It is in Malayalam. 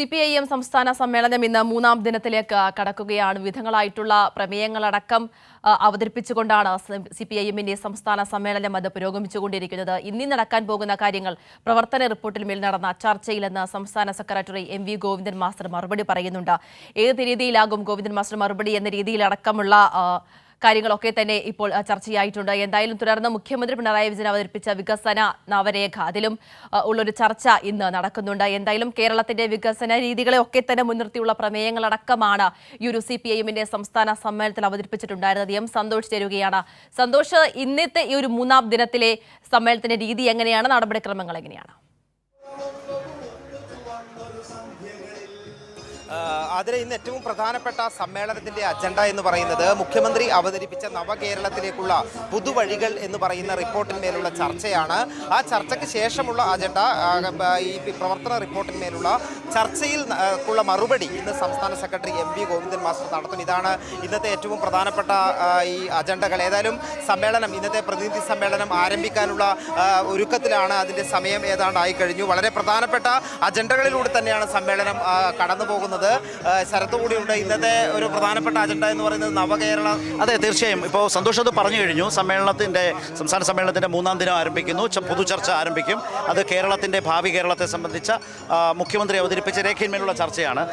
സി പി ഐ എം സംസ്ഥാന സമ്മേളനം ഇന്ന് മൂന്നാം ദിനത്തിലേക്ക് കടക്കുകയാണ്. വിധങ്ങളായിട്ടുള്ള പ്രമേയങ്ങളടക്കം അവതരിപ്പിച്ചുകൊണ്ടാണ് സി പി ഐ എമ്മിന്റെ സംസ്ഥാന സമ്മേളനം അത് പുരോഗമിച്ചുകൊണ്ടിരിക്കുന്നത്. ഇനി നടക്കാൻ പോകുന്ന കാര്യങ്ങൾ പ്രവർത്തന റിപ്പോർട്ടിൽ മേൽ നടന്ന ചർച്ചയിലെന്ന് സംസ്ഥാന secretary M V Govindan master മറുപടി പറയുന്നുണ്ട്. ഏത് രീതിയിലാകും ഗോവിന്ദൻ മാസ്റ്റർ മറുപടി എന്ന രീതിയിലടക്കമുള്ള കാര്യങ്ങളൊക്കെ തന്നെ ഇപ്പോൾ ചർച്ചയായിട്ടുണ്ട്. എന്തായാലും തുടർന്ന് മുഖ്യമന്ത്രി പിണറായി വിജയൻ അവതരിപ്പിച്ച വികസന നവരേഖ അതിലും ഉള്ളൊരു ചർച്ച ഇന്ന് നടക്കുന്നുണ്ട്. എന്തായാലും കേരളത്തിന്റെ വികസന രീതികളെ ഒക്കെ തന്നെ മുൻനിർത്തിയുള്ള പ്രമേയങ്ങളടക്കമാണ് ഈ ഒരു സി പി ഐഎമ്മിന്റെ സംസ്ഥാന സമ്മേളനത്തിൽ അവതരിപ്പിച്ചിട്ടുണ്ടായിരുന്നത്. എം സന്തോഷ് ചേരുകയാണ് സന്തോഷ് ഇന്നത്തെ ഈ ഒരു മൂന്നാം ദിനത്തിലെ സമ്മേളനത്തിന്റെ രീതി എങ്ങനെയാണ്? നടപടിക്രമങ്ങൾ എങ്ങനെയാണ്? അതിലെ ഇന്ന് ഏറ്റവും പ്രധാനപ്പെട്ട സമ്മേളനത്തിന്റെ അജണ്ട എന്ന് പറയുന്നത് മുഖ്യമന്ത്രി അവതരിപ്പിച്ച നവകേരളത്തിലേക്കുള്ള പുതുവഴികൾ എന്ന് പറയുന്ന റിപ്പോർട്ടിന്മേലുള്ള ചർച്ചയാണ്. ആ ചർച്ചയ്ക്ക് ശേഷമുള്ള അജണ്ട ഈ പ്രവർത്തന റിപ്പോർട്ടിന്മേലുള്ള ചർച്ചയിൽ ഉള്ള മറുപടി ഇന്ന് സംസ്ഥാന secretary M V Govindan master നടത്തും. ഇതാണ് ഇന്നത്തെ ഏറ്റവും പ്രധാനപ്പെട്ട ഈ അജണ്ടകൾ. ഏതായാലും സമ്മേളനം ഇന്നത്തെ പ്രതിനിധി സമ്മേളനം ആരംഭിക്കാനുള്ള ഒരുക്കത്തിലാണ് അതിന്റെ സമയം ഏതാണ്ട് ആയി കഴിഞ്ഞു വളരെ പ്രധാനപ്പെട്ട അജണ്ടകളിലൂടെ തന്നെയാണ് സമ്മേളനം കടന്നു പോകുന്നത് ആഹ് ശരത്ത് ഇന്നത്തെ ഒരു പ്രധാനപ്പെട്ട അജണ്ട എന്ന് പറയുന്നത് നവകേരള അതെ തീർച്ചയായും. ഇപ്പോൾ സന്തോഷം അത് പറഞ്ഞു കഴിഞ്ഞു. സമ്മേളനത്തിന്റെ സംസ്ഥാന സമ്മേളനത്തിന്റെ മൂന്നാം ദിനം ആരംഭിക്കുന്നു. പൊതുചർച്ച ആരംഭിക്കും. അത് കേരളത്തിന്റെ ഭാവി കേരളത്തെ സംബന്ധിച്ച മുഖ്യമന്ത്രി അവതരിപ്പിച്ച രേഖയിന്മേലുള്ള ചർച്ചയാണ്.